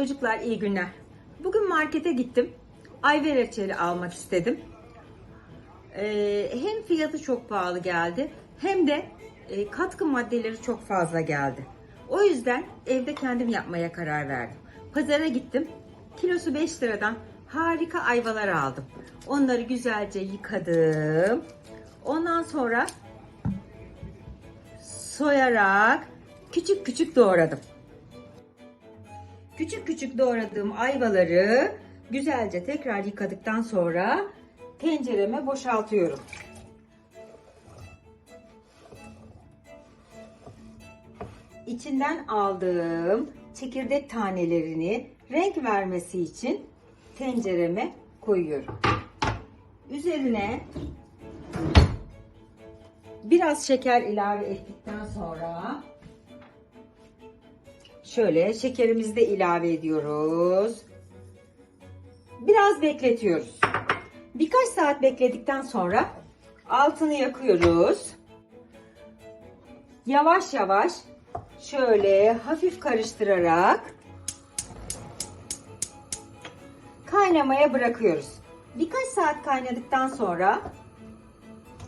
Çocuklar iyi günler. Bugün markete gittim. Ayva reçeli almak istedim. Ee, hem fiyatı çok pahalı geldi hem de e, katkı maddeleri çok fazla geldi. O yüzden evde kendim yapmaya karar verdim. Pazara gittim. Kilosu 5 liradan harika ayvalar aldım. Onları güzelce yıkadım. Ondan sonra soyarak küçük küçük doğradım. Küçük küçük doğradığım ayvaları güzelce tekrar yıkadıktan sonra tencereme boşaltıyorum. İçinden aldığım çekirdek tanelerini renk vermesi için tencereme koyuyorum. Üzerine biraz şeker ilave ettikten sonra Şöyle şekerimizi de ilave ediyoruz. Biraz bekletiyoruz. Birkaç saat bekledikten sonra altını yakıyoruz. Yavaş yavaş şöyle hafif karıştırarak kaynamaya bırakıyoruz. Birkaç saat kaynadıktan sonra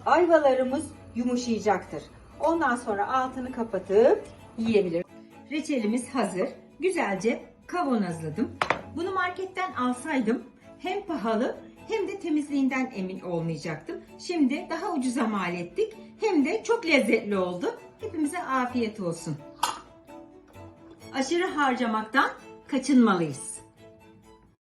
ayvalarımız yumuşayacaktır. Ondan sonra altını kapatıp yiyebiliriz. Reçelimiz hazır. Güzelce kavanozladım. Bunu marketten alsaydım hem pahalı hem de temizliğinden emin olmayacaktım. Şimdi daha ucuza mal ettik. Hem de çok lezzetli oldu. Hepimize afiyet olsun. Aşırı harcamaktan kaçınmalıyız.